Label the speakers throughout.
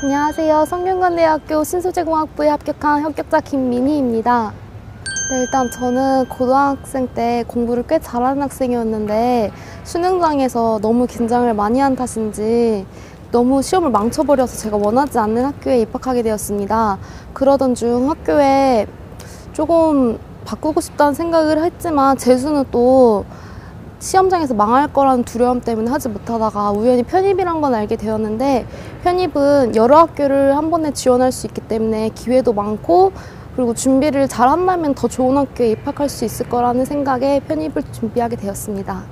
Speaker 1: 안녕하세요. 성균관대학교 신소재공학부에 합격한 합격자 김민희입니다. 네, 일단 저는 고등학생 때 공부를 꽤 잘하는 학생이었는데 수능장에서 너무 긴장을 많이 한 탓인지 너무 시험을 망쳐버려서 제가 원하지 않는 학교에 입학하게 되었습니다. 그러던 중 학교에 조금 바꾸고 싶다는 생각을 했지만 재수는 또 시험장에서 망할 거라는 두려움 때문에 하지 못하다가 우연히 편입이란 건 알게 되었는데 편입은 여러 학교를 한 번에 지원할 수 있기 때문에 기회도 많고 그리고 준비를 잘 한다면 더 좋은 학교에 입학할 수 있을 거라는 생각에 편입을 준비하게 되었습니다.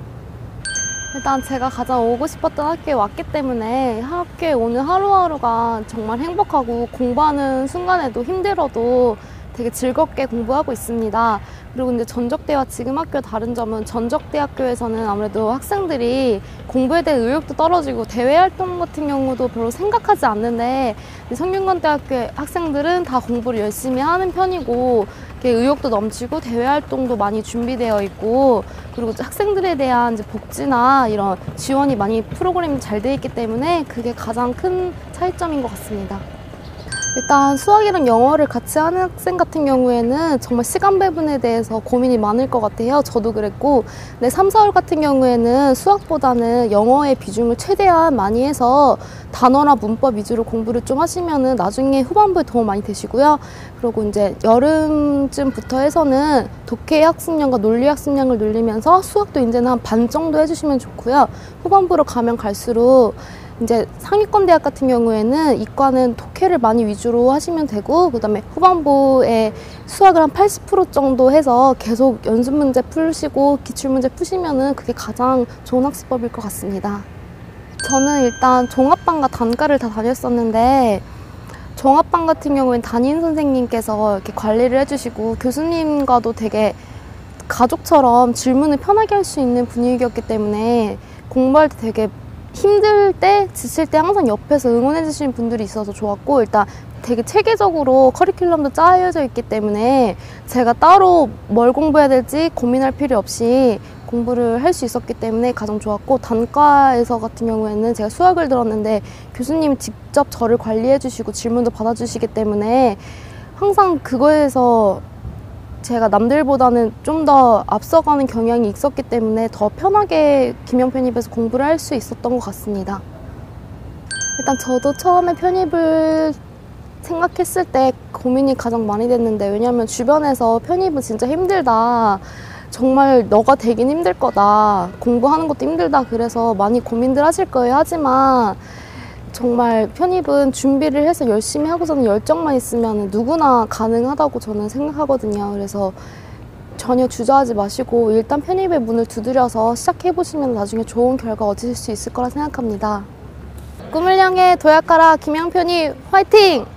Speaker 1: 일단 제가 가장 오고 싶었던 학교에 왔기 때문에 학교에 오는 하루하루가 정말 행복하고 공부하는 순간에도 힘들어도 되게 즐겁게 공부하고 있습니다. 그리고 이제 전적대와 지금 학교 다른 점은 전적대학교에서는 아무래도 학생들이 공부에 대한 의욕도 떨어지고 대외 활동 같은 경우도 별로 생각하지 않는데 성균관대학교 학생들은 다 공부를 열심히 하는 편이고 의욕도 넘치고 대외 활동도 많이 준비되어 있고 그리고 학생들에 대한 이제 복지나 이런 지원이 많이 프로그램이 잘 돼 있기 때문에 그게 가장 큰 차이점인 것 같습니다. 일단 수학이랑 영어를 같이 하는 학생 같은 경우에는 정말 시간 배분에 대해서 고민이 많을 것 같아요. 저도 그랬고, 근데 3, 4월 같은 경우에는 수학보다는 영어의 비중을 최대한 많이 해서 단어나 문법 위주로 공부를 좀 하시면은 나중에 후반부에 도움 많이 되시고요. 그리고 이제 여름쯤부터 해서는 독해 학습량과 논리 학습량을 늘리면서 수학도 이제는 한 반 정도 해주시면 좋고요. 후반부로 가면 갈수록 이제 상위권 대학 같은 경우에는 이과는 독해를 많이 위주로 하시면 되고 그다음에 후반부에 수학을 한 80% 정도 해서 계속 연습 문제 풀시고 기출 문제 푸시면은 그게 가장 좋은 학습법일 것 같습니다. 저는 일단 종합반과 단과를 다 다녔었는데 종합반 같은 경우엔 담임 선생님께서 이렇게 관리를 해주시고 교수님과도 되게 가족처럼 질문을 편하게 할 수 있는 분위기였기 때문에 공부할 때 되게 힘들 때, 지칠 때 항상 옆에서 응원해 주시는 분들이 있어서 좋았고 일단 되게 체계적으로 커리큘럼도 짜여져 있기 때문에 제가 따로 뭘 공부해야 될지 고민할 필요 없이 공부를 할 수 있었기 때문에 가장 좋았고 단과에서 같은 경우에는 제가 수학을 들었는데 교수님이 직접 저를 관리해 주시고 질문도 받아 주시기 때문에 항상 그거에서 제가 남들보다는 좀 더 앞서가는 경향이 있었기 때문에 더 편하게 김영 편입에서 공부를 할 수 있었던 것 같습니다. 일단 저도 처음에 편입을 생각했을 때 고민이 가장 많이 됐는데 왜냐하면 주변에서 편입은 진짜 힘들다. 정말 너가 되긴 힘들 거다. 공부하는 것도 힘들다. 그래서 많이 고민들 하실 거예요. 하지만 정말 편입은 준비를 해서 열심히 하고서는 열정만 있으면 누구나 가능하다고 저는 생각하거든요. 그래서 전혀 주저하지 마시고 일단 편입의 문을 두드려서 시작해 보시면 나중에 좋은 결과 얻으실 수 있을 거라 생각합니다. 꿈을 향해 도약하라 김영 편입 화이팅!